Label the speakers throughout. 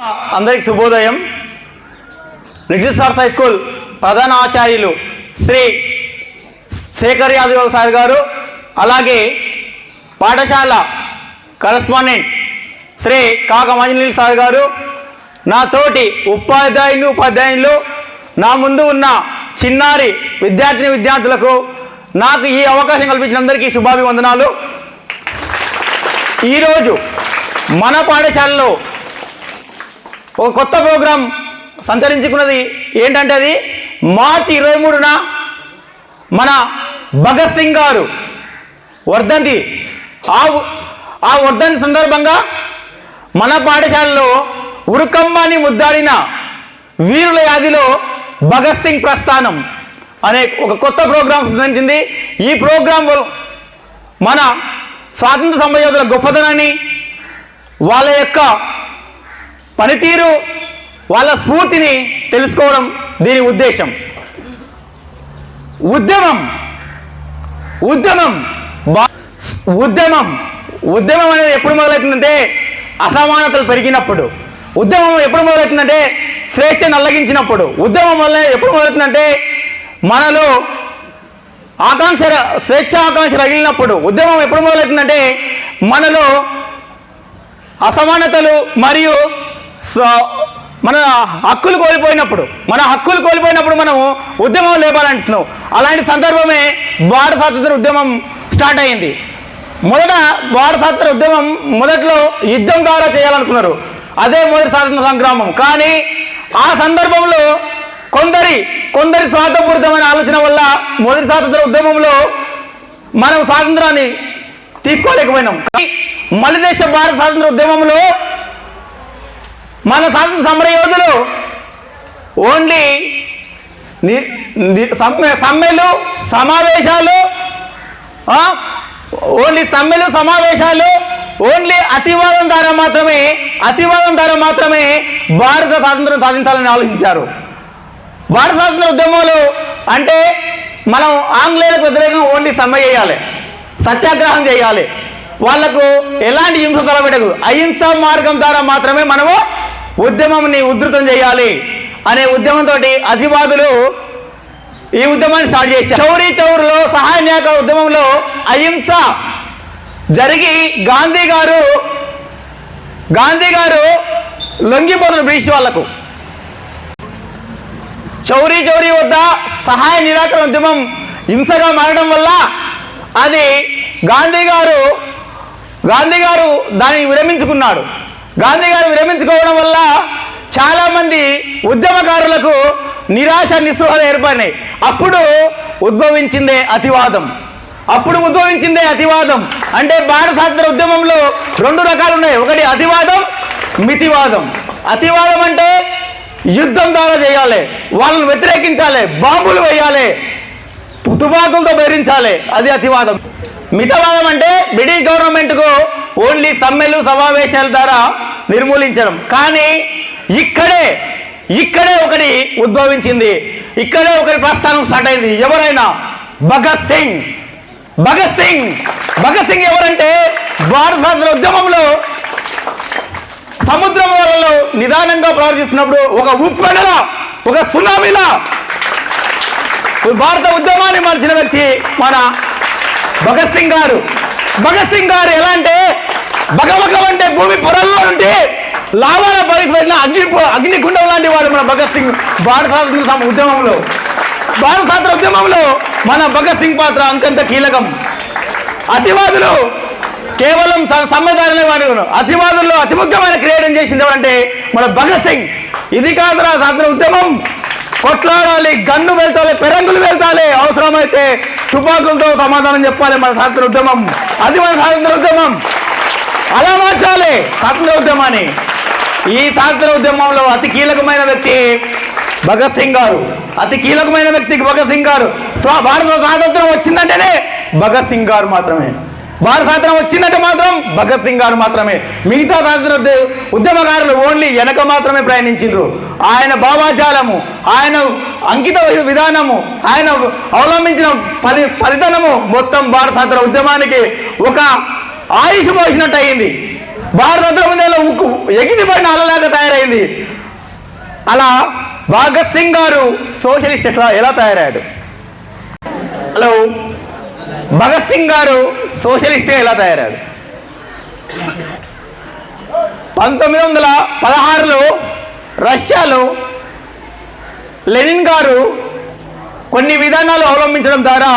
Speaker 1: అందరికి శుభోదయం. Little stars high school ప్రధాన ఆచార్యులు శ్రీ శేఖర్ యాదవ్ సార్ గారు అలాగే పాఠశాల కరస్పాండెంట్ శ్రీ కాక మంజనీల్ సార్ గారు నా తోటి ఉపాధ్యాయులు ఉపాధ్యాయులు నా ముందు ఉన్న చిన్నారి విద్యార్థిని విద్యార్థులకు నాకు ఈ అవకాశం కల్పించిన అందరికీ శుభాభివందనాలు. ఈరోజు మన పాఠశాలలో ఒక కొత్త ప్రోగ్రాం సంచరించుకున్నది ఏంటంటే అది మార్చి ఇరవై మూడున మన భగత్ సింగ్ గారు వర్ధంతి. ఆ ఆ వర్ధంతి సందర్భంగా మన పాఠశాలలో ఉరుకమ్మని ముద్దాడిన వీరుల యాదిలో భగత్ సింగ్ ప్రస్థానం అనే ఒక కొత్త ప్రోగ్రాం సంచరించింది. ఈ ప్రోగ్రాం మన స్వాతంత్ర సమయోధుల గొప్పతనాన్ని వాళ్ళ యొక్క పనితీరు వాళ్ళ స్ఫూర్తిని తెలుసుకోవడం దీని ఉద్దేశం. ఉద్యమం ఉద్యమం ఉద్యమం ఉద్యమం అనేది ఎప్పుడు మొదలవుతుందంటే అసమానతలు పెరిగినప్పుడు. ఉద్యమం ఎప్పుడు మొదలవుతుందంటే స్వేచ్ఛను అల్లగించినప్పుడు ఉద్యమం వల్ల ఎప్పుడు మొదలవుతుందంటే మనలో ఆకాంక్ష ర- స్వేచ్ఛ ఆకాంక్ష రగిలినప్పుడు. ఉద్యమం ఎప్పుడు మొదలవుతుందంటే మనలో అసమానతలు మరియు సో మన హక్కులు కోల్పోయినప్పుడు మన హక్కులు కోల్పోయినప్పుడు మనం ఉద్యమం లేపాలంటున్నాం. అలాంటి సందర్భమే బాడ స్వాతంత్ర ఉద్యమం స్టార్ట్ అయింది. మొదట బాడ స్వాతంత్ర ఉద్యమం మొదట్లో యుద్ధం ద్వారా చేయాలనుకున్నారు. అదే మొదటి స్వాతంత్ర సంగ్రామం. కానీ ఆ సందర్భంలో కొందరి కొందరి స్వాతంత్రపూరితమైన ఆలోచన వల్ల మొదటి స్వాతంత్ర ఉద్యమంలో మనం స్వాతంత్రాన్ని తీసుకోలేకపోయినాం. కానీ మళ్ళీ దేశ భారత స్వాతంత్ర ఉద్యమంలో మన స్వాతంత్ర సమర యోధులు ఓన్లీ సమ్మెలు సమావేశాలు ఓన్లీ సమ్మెలు సమావేశాలు ఓన్లీ అతివాదం ద్వారా మాత్రమే అతివాదం ద్వారా మాత్రమే భారత స్వాతంత్రం సాధించాలని ఆలోచించారు. భారత స్వాతంత్ర ఉద్యమాలు అంటే మనం ఆంగ్లేయులకు వ్యతిరేకంగా ఓన్లీ సమ్మె చేయాలి సత్యాగ్రహం చేయాలి. వాళ్ళకు ఎలాంటి హింస తలబెట్టదు అహింస మార్గం ద్వారా మాత్రమే మనము ఉద్యమంని ఉధృతం చేయాలి అనే ఉద్యమంతో అతివాదులు ఈ ఉద్యమాన్ని స్టార్ట్ చేశారు. చౌరీ చౌరులో సహాయ న్యాయ ఉద్యమంలో అహింస జరిగి గాంధీ గారు గాంధీ గారు లొంగిపోతున్న బ్రిటిష్ వాళ్ళకు. చౌరీ చౌరీ వద్ద సహాయ నిరాకరణ ఉద్యమం హింసగా మారడం వల్ల అది గాంధీ గారు గాంధీ గారు దాన్ని విరమించుకున్నాడు. గాంధీ గారు విరమించుకోవడం వల్ల చాలామంది ఉద్యమకారులకు నిరాశ నిస్పృహలు ఏర్పడినాయి. అప్పుడు ఉద్భవించిందే అతివాదం. అప్పుడు ఉద్భవించిందే అతివాదం. అంటే భారత స్వాతంత్ర ఉద్యమంలో రెండు రకాలు ఉన్నాయి. ఒకటి అతివాదం మితివాదం. అతివాదం అంటే యుద్ధం ద్వారా చేయాలి. వాళ్ళని వ్యతిరేకించాలి. బాంబులు వేయాలి. తుపాకులతో బెదిరించాలి. అది అతివాదం. మితవాదం అంటే బ్రిటిష్ గవర్నమెంట్కు ఓన్లీ సమ్మెలు సమావేశాల ద్వారా నిర్మూలించడం. కానీ ఇక్కడే ఇక్కడే ఒకటి ఉద్భవించింది. ఇక్కడే ఒకరి ప్రస్థానం స్టార్ట్ అయింది. ఎవరైనా భగత్ సింగ్ భగత్ సింగ్ భగత్ సింగ్ ఎవరంటే భారత స్వాతంత్ర ఉద్యమంలో సముద్రం వలలో నిదానంగా ప్రవర్తిస్తున్నప్పుడు ఒక ఉప్పెనలా ఒక సునామీలా భారత ఉద్యమాన్ని మార్చిన వ్యక్తి మన భగత్ సింగ్ గారు. భగత్ సింగ్ గారు ఎలా అంటే భగభగం అంటే భూమి పొరల్లో నుండి లావాల బయటపడిన అగ్ని అగ్నికుండం లాంటి వాడు మన భగత్ సింగ్ భారత స్వాతంత్ర ఉద్యమంలో. భారత స్వాతంత్ర ఉద్యమంలో మన భగత్ సింగ్ పాత్ర అంతంత కీలకం. అతివాదులు కేవలం సమ్మెదారులే వాడు అతివాదుల్లో అతి ముఖ్యమైన క్రియేటం చేసింది ఎవరంటే మన భగత్ సింగ్. ఇది కాదురా స్వాతంత్ర ఉద్యమం. కొట్లాడాలి గన్ను వెళ్తాలి పెరంగులు వెళ్తాలి అవసరమైతే తుపాకులతో సమాధానం చెప్పాలి మన స్వాతంత్ర ఉద్యమం. అది మన స్వాతంత్ర ఉద్యమం. అలా మార్చాలి. స్వాతంత్ర ఉద్యమాన్ని. ఈ స్వాతంత్ర ఉద్యమంలో అతి కీలకమైన వ్యక్తి భగత్ సింగ్ గారు. అతి కీలకమైన వ్యక్తికి భగత్ సింగ్ గారు. భారత స్వాతంత్రం వచ్చిందంటేనే భగత్ సింగ్ గారు మాత్రమే. భారత స్వాతంత్రం వచ్చిందంటే మాత్రం భగత్ సింగ్ గారు మాత్రమే. మిగతా స్వాతంత్ర ఉద్యమకారులు ఓన్లీ వెనక మాత్రమే ప్రయాణించిండ్రు. ఆయన భావాజాలము ఆయన అంకిత విధానము ఆయన అవలంబించిన ఫలి ఫలితనము మొత్తం భారత స్వాతంత్ర ఉద్యమానికి ఒక ఆయుష్ పోసినట్టు అయింది. భారతదేశం మీద ఉక్కు ఎగిరిపడిన అలలాగా తయారైంది. అలా భగత్ సింగ్ గారు సోషలిస్ట్ ఎట్లా ఎలా తయారయ్యాడు? హలో భగత్ సింగ్ గారు సోషలిస్ట్గా ఎలా తయారయ్యాడు? పంతొమ్మిది వందల పదహారులో రష్యాలో లెనిన్ గారు కొన్ని విధానాలు అవలంబించడం ద్వారా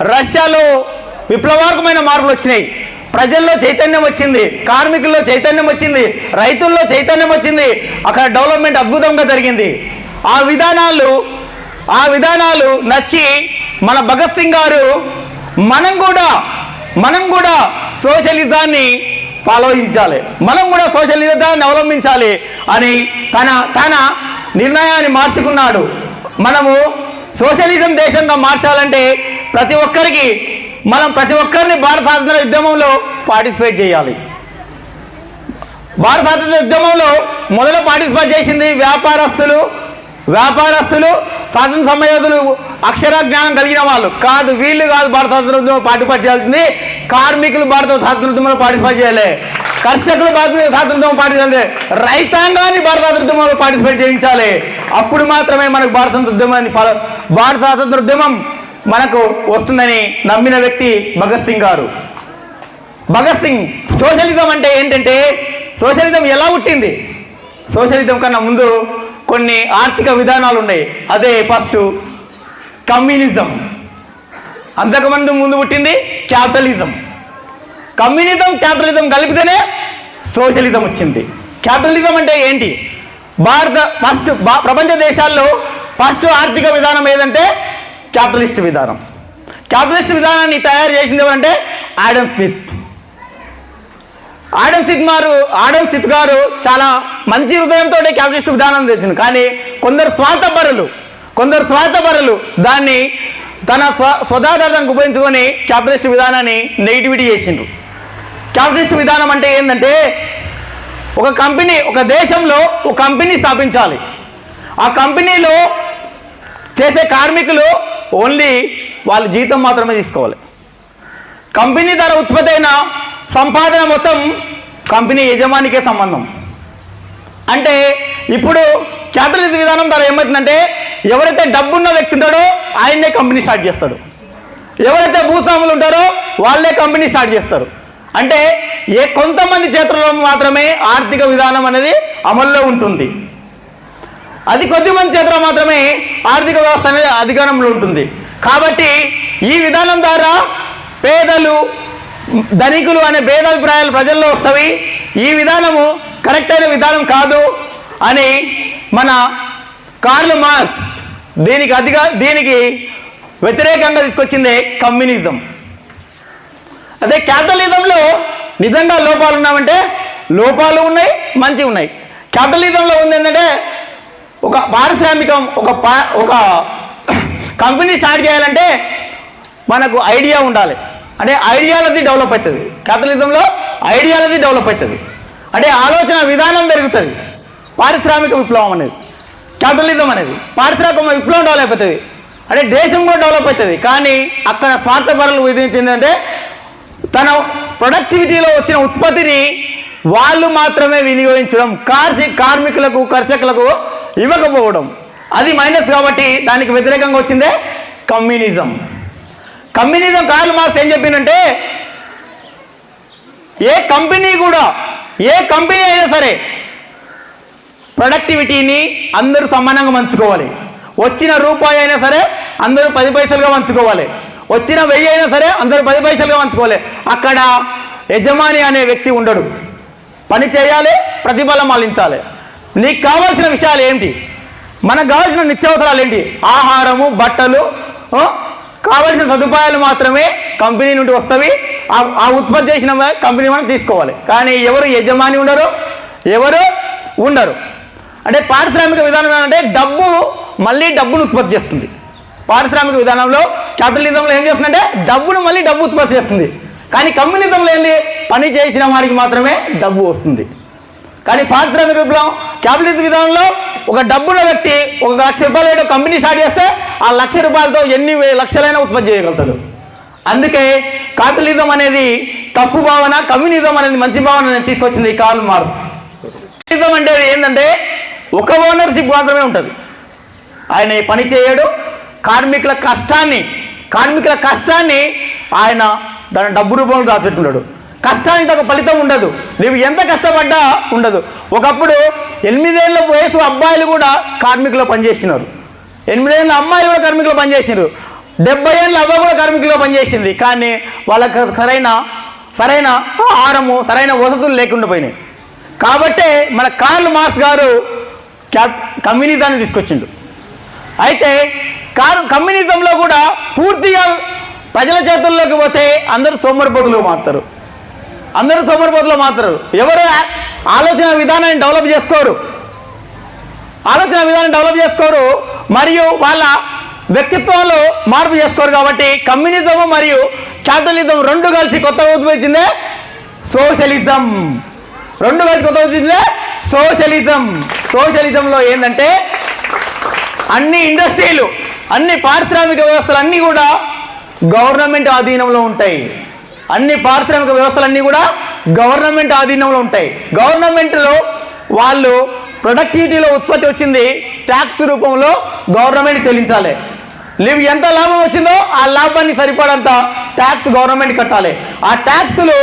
Speaker 1: రష్యాలో విప్లవాత్మకమైన మార్పులు వచ్చినాయి. ప్రజల్లో చైతన్యం వచ్చింది కార్మికుల్లో చైతన్యం వచ్చింది రైతుల్లో చైతన్యం వచ్చింది. అక్కడ డెవలప్మెంట్ అద్భుతంగా జరిగింది. ఆ విధానాలు ఆ విధానాలు నచ్చి మన భగత్ సింగ్ గారు మనం కూడా మనం కూడా సోషలిజాన్ని ఆలోచించాలి మనం కూడా సోషలిజాన్ని అవలంబించాలి అని తన తన నిర్ణయాన్ని మార్చుకున్నాడు. మనము సోషలిజం దేశంగా మార్చాలంటే ప్రతి ఒక్కరికి మనం ప్రతి ఒక్కరిని భారత స్వాతంత్ర ఉద్యమంలో పార్టిసిపేట్ చేయాలి. భారత స్వాతంత్ర ఉద్యమంలో మొదట పార్టిసిపేట్ చేసింది వ్యాపారస్తులు. వ్యాపారస్తులు స్వాతంత్ర సమయోధులు అక్షర జ్ఞానం కలిగిన వాళ్ళు. కాదు వీళ్ళు కాదు భారత స్వాతంత్ర ఉద్యమం పార్టిసిపేట్ చేయాల్సింది. కార్మికులు భారత స్వాతంత్ర ఉద్యమంలో పార్టిసిపేట్ చేయాలి. కర్షకులు భారత స్వాతంత్రం పాటించాలి రైతాంగాన్ని భారత స్వాతంత్ర ఉద్యమంలో పార్టిసిపేట్ చేయించాలి. అప్పుడు మాత్రమే మనకు భారత ఉద్యమాన్ని భారత స్వాతంత్ర ఉద్యమం మనకు వస్తుందని నమ్మిన వ్యక్తి భగత్ సింగ్ గారు. భగత్ సింగ్ సోషలిజం అంటే ఏంటంటే సోషలిజం ఎలా పుట్టింది? సోషలిజం కన్నా ముందు కొన్ని ఆర్థిక విధానాలు ఉన్నాయి. అదే ఫస్ట్ కమ్యూనిజం. అంతకుముందు ముందు పుట్టింది క్యాపిటలిజం. కమ్యూనిజం క్యాపిటలిజం కలిపితేనే సోషలిజం వచ్చింది. క్యాపిటలిజం అంటే ఏంటి? భారత ఫస్ట్ భా- ప్రపంచ దేశాల్లో ఫస్ట్ ఆర్థిక విధానం ఏదంటే క్యాపిటలిస్ట్ విధానం. క్యాపిటలిస్ట్ విధానాన్ని తయారు చేసింది ఎవరంటే ఆడమ్ స్మిత్. ఆడమ్ స్మిత్ మారు ఆడమ్ స్మిత్ గారు చాలా మంచి హృదయంతో క్యాపిటలిస్ట్ విధానం తెచ్చింది కానీ కొందరు స్వార్థపరులు కొందరు స్వార్థపరులు దాన్ని తన స్వ స్వదాధారానికి ఉపయోగించుకొని క్యాపిటలిస్ట్ విధానాన్ని నెగిటివిటీ చేసిండ్రు. క్యాపిటలిస్ట్ విధానం అంటే ఏంటంటే ఒక కంపెనీ ఒక దేశంలో ఒక కంపెనీ స్థాపించాలి. ఆ కంపెనీలో చేసే కార్మికులు ఓన్లీ వాళ్ళ జీతం మాత్రమే తీసుకోవాలి. కంపెనీ ద్వారా ఉత్పత్తి అయిన సంపాదన మొత్తం కంపెనీ యజమానికే సంబంధం. అంటే ఇప్పుడు క్యాపిటలిజం విధానం ద్వారా ఏమవుతుందంటే ఎవరైతే డబ్బున్న వ్యక్తి ఉంటాడో ఆయన్నే కంపెనీ స్టార్ట్ చేస్తాడు. ఎవరైతే భూస్వాములు ఉంటారో వాళ్ళే కంపెనీ స్టార్ట్ చేస్తారు. అంటే ఏ కొంతమంది చేతుల్లో మాత్రమే ఆర్థిక విధానం అనేది అమల్లో ఉంటుంది. అది కొద్ది మంది చేతిలో మాత్రమే ఆర్థిక వ్యవస్థ అనేది అధికారంలో ఉంటుంది. కాబట్టి ఈ విధానం ద్వారా పేదలు ధనికులు అనే భేదాభిప్రాయాలు ప్రజల్లో వస్తాయి ఈ విధానము కరెక్ట్ అయిన విధానం కాదు అని మన కార్ల్ మార్క్స్ దీనికి అధిక దీనికి వ్యతిరేకంగా తీసుకొచ్చిందే కమ్యూనిజం. అదే క్యాపిటలిజంలో నిజంగా లోపాలు ఉన్నామంటే లోపాలు ఉన్నాయి మంచి ఉన్నాయి. క్యాపిటలిజంలో ఉంది ఏంటంటే ఒక పారిశ్రామికం ఒక పా ఒక కంపెనీ స్టార్ట్ చేయాలంటే మనకు ఐడియా ఉండాలి. అంటే ఐడియాలజీ డెవలప్ అవుతుంది. క్యాపిటలిజంలో ఐడియాలజీ డెవలప్ అవుతుంది. అంటే ఆలోచన విధానం పెరుగుతుంది. పారిశ్రామిక విప్లవం అనేది క్యాపిటలిజం అనేది పారిశ్రామిక విప్లవం డెవలప్ అవుతుంది. అంటే దేశం కూడా డెవలప్ అవుతుంది. కానీ అక్కడ స్వార్థపరులు విధించిందంటే తన ప్రొడక్టివిటీలో వచ్చిన ఉత్పత్తిని వాళ్ళు మాత్రమే వినియోగించడం. కార్సి కార్మికులకు కర్షకులకు ఇవ్వకపోవడం. అది మైనస్ కాబట్టి దానికి వ్యతిరేకంగా వచ్చిందే కమ్యూనిజం కమ్యూనిజం కార్ల్ మార్క్స్ ఏం చెప్పిందంటే ఏ కంపెనీ కూడా ఏ కంపెనీ అయినా సరే ప్రొడక్టివిటీని అందరూ సమానంగా పంచుకోవాలి. వచ్చిన రూపాయి అయినా సరే అందరూ పది పైసలుగా పంచుకోవాలి. వచ్చిన వెయ్యి అయినా సరే అందరూ పది పైసలుగా పంచుకోవాలి. అక్కడ యజమాని అనే వ్యక్తి ఉండడు. పని చేయాలి ప్రతిఫలం మళ్ళించాలి నీకు కావాల్సిన విషయాలు ఏంటి? మనకు కావాల్సిన నిత్యావసరాలు ఏంటి? ఆహారము బట్టలు కావలసిన సదుపాయాలు మాత్రమే కంపెనీ నుండి వస్తవి. ఆ- ఆ ఉత్పత్తి చేసిన కంపెనీ మనం తీసుకోవాలి. కానీ ఎవరు యజమాని ఉండరు ఎవరు ఉండరు. అంటే పారిశ్రామిక విధానం ఏంటంటే డబ్బు మళ్ళీ డబ్బును ఉత్పత్తి చేస్తుంది. పారిశ్రామిక విధానంలో క్యాపిటలిజంలో ఏం చేస్తుందంటే డబ్బును మళ్ళీ డబ్బు ఉత్పత్తి చేస్తుంది. కానీ కమ్యూనిజంలో ఏంటి పని చేసిన వారికి మాత్రమే డబ్బు వస్తుంది. కానీ పారిశ్రామిక విప్లవం క్యాపిటలిస్ట్ విధానంలో ఒక డబ్బున్న వ్యక్తి ఒక లక్ష రూపాయలు ఏదో కంపెనీ స్టార్ట్ చేస్తే ఆ లక్ష రూపాయలతో ఎన్ని లక్షలైనా ఉత్పత్తి చేయగలుగుతాడు. అందుకే క్యాపిటలిజం అనేది తప్పు భావన కమ్యూనిజం అనేది మంచి భావన అనేది తీసుకొచ్చింది కార్ల్ మార్క్స్. కమ్యూనిజం అంటే ఏంటంటే ఒక ఓనర్షిప్ మాత్రమే ఉంటుంది. ఆయన పని చేయడు కార్మికుల కష్టాన్ని కార్మికుల కష్టాన్ని ఆయన దాని డబ్బు రూపంలో దాచిపెట్టుకుంటాడు. కష్టానికి తగ్గ ఫలితం ఉండదు. నీవు ఎంత కష్టపడ్డా ఉండదు. ఒకప్పుడు ఎనిమిదేళ్ళ వయసు అబ్బాయిలు కూడా కార్మికులు పనిచేసినారు. ఎనిమిదేళ్ళ అమ్మాయిలు కూడా కార్మికులు పనిచేసినారు. డెబ్బై ఏళ్ళ అవ్వ కూడా కార్మికులు పనిచేసింది. కానీ వాళ్ళకి సరైన సరైన ఆహారము సరైన వసతులు లేకుండా పోయినాయి. కాబట్టే మన కార్ల్ మార్క్స్ గారు క్యాప్ కమ్యూనిజాన్ని తీసుకొచ్చిండు. అయితే కార్ కమ్యూనిజంలో కూడా పూర్తిగా ప్రజల చేతుల్లోకి పోతే అందరూ సోమరిపోతులు మారుతారు. అందరూ సోమరిపోతులు మాత్రం. ఎవరు ఆలోచన విధానాన్ని డెవలప్ చేసుకోరు. ఆలోచన విధానం డెవలప్ చేసుకోరు. మరియు వాళ్ళ వ్యక్తిత్వంలో మార్పు చేసుకోరు కాబట్టి కమ్యూనిజం మరియు క్యాపిటలిజం రెండు కలిసి కొత్తగా ఉద్భవించిందే సోషలిజం. రెండు కలిసి కొత్తగా వచ్చిందే సోషలిజం. సోషలిజంలో ఏంటంటే అన్ని ఇండస్ట్రీలు అన్ని పారిశ్రామిక వ్యవస్థలు అన్నీ కూడా గవర్నమెంట్ ఆధీనంలో ఉంటాయి. అన్ని పారిశ్రామిక వ్యవస్థలన్నీ కూడా గవర్నమెంట్ ఆధీనంలో ఉంటాయి. గవర్నమెంట్లో వాళ్ళు ప్రొడక్టివిటీలో ఉత్పత్తి వచ్చింది ట్యాక్స్ రూపంలో గవర్నమెంట్ చెల్లించాలి. నీవు ఎంత లాభం వచ్చిందో ఆ లాభాన్ని సరిపడంత ట్యాక్స్ గవర్నమెంట్ కట్టాలి. ఆ ట్యాక్స్లు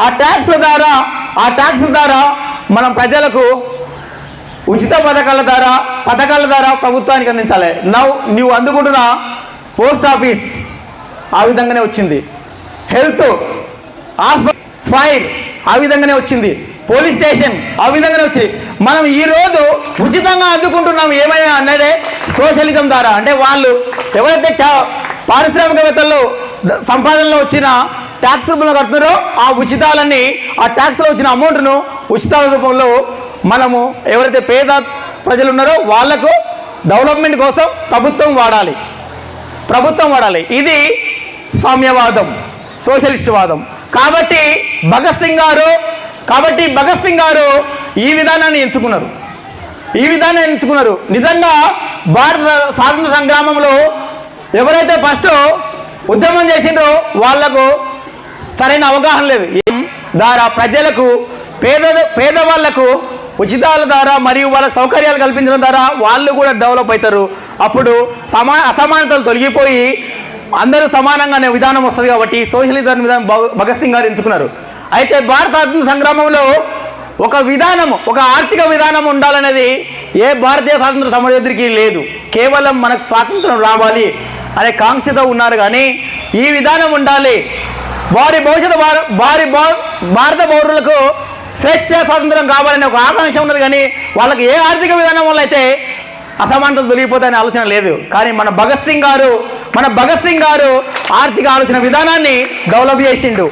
Speaker 1: ఆ ట్యాక్స్ ద్వారా ఆ ట్యాక్స్ ద్వారా మనం ప్రజలకు ఉచిత పథకాల ద్వారా పథకాల ద్వారా ప్రభుత్వానికి అందించాలి. నవ్వు నువ్వు అందుకుంటున్న పోస్ట్ ఆఫీస్ ఆ విధంగానే వచ్చింది. హెల్త్ హాస్పిటల్ ఫైర్ ఆ విధంగానే వచ్చింది. పోలీస్ స్టేషన్ ఆ విధంగానే వచ్చింది. మనం ఈ రోజు ఉచితంగా అందుకుంటున్నాం ఏమైనా అన్నదే సోషలిజం ద్వారా. అంటే వాళ్ళు ఎవరైతే పారిశ్రామికవేత్తల్లో పారిశ్రామికవేత్తలు సంపాదనలో వచ్చిన ట్యాక్స్ రూపంలో కడుతున్నారో ఆ ఉచితాలన్నీ ఆ ట్యాక్స్లో వచ్చిన అమౌంట్ను ఉచితాల రూపంలో మనము ఎవరైతే పేద ప్రజలు ఉన్నారో వాళ్ళకు డెవలప్మెంట్ కోసం ప్రభుత్వం వాడాలి. ప్రభుత్వం వాడాలి. ఇది సామ్యవాదం. సోషలిస్ట్ వాదం. కాబట్టి భగత్ సింగ్ గారు కాబట్టి భగత్ సింగ్ గారు ఈ విధానాన్ని ఎంచుకున్నారు. ఈ విధానాన్ని ఎంచుకున్నారు. నిజంగా భారత స్వాతంత్ర సంగ్రామంలో ఎవరైతే ఫస్ట్ ఉద్యమం చేసిండ్రో వాళ్ళకు సరైన అవగాహన లేదు. ఏం? ద్వారా ప్రజలకు పేద పేదవాళ్ళకు ఉచితాల ద్వారా మరియు వాళ్ళ సౌకర్యాలు కల్పించడం ద్వారా వాళ్ళు కూడా డెవలప్ అవుతారు. అప్పుడు సమా అసమానతలు తొలగిపోయి అందరూ సమానంగా అనే విధానం వస్తుంది కాబట్టి సోషలిజం విధానం భగత్ సింగ్ గారు ఎంచుకున్నారు. అయితే భారత స్వాతంత్ర సంగ్రామంలో ఒక విధానం ఒక ఆర్థిక విధానం ఉండాలనేది ఏ భారతీయ స్వాతంత్ర సమరయోధుడికి లేదు. కేవలం మనకు స్వాతంత్రం రావాలి అనే కాంక్షతో ఉన్నారు కానీ ఈ విధానం ఉండాలి. వారి భవిష్యత్తు వారి వారి భా- భారత పౌరులకు స్వేచ్ఛ స్వాతంత్రం కావాలనే ఒక ఆకాంక్ష ఉన్నది కానీ వాళ్ళకి ఏ ఆర్థిక విధానం వల్ల అయితే అసమానతలు తొలగిపోతాయనే ఆలోచన లేదు. కానీ మన భగత్ సింగ్ గారు మన భగత్ సింగ్ గారు ఆర్థిక ఆలోచన విధానాన్ని డెవలప్ చేసిండు.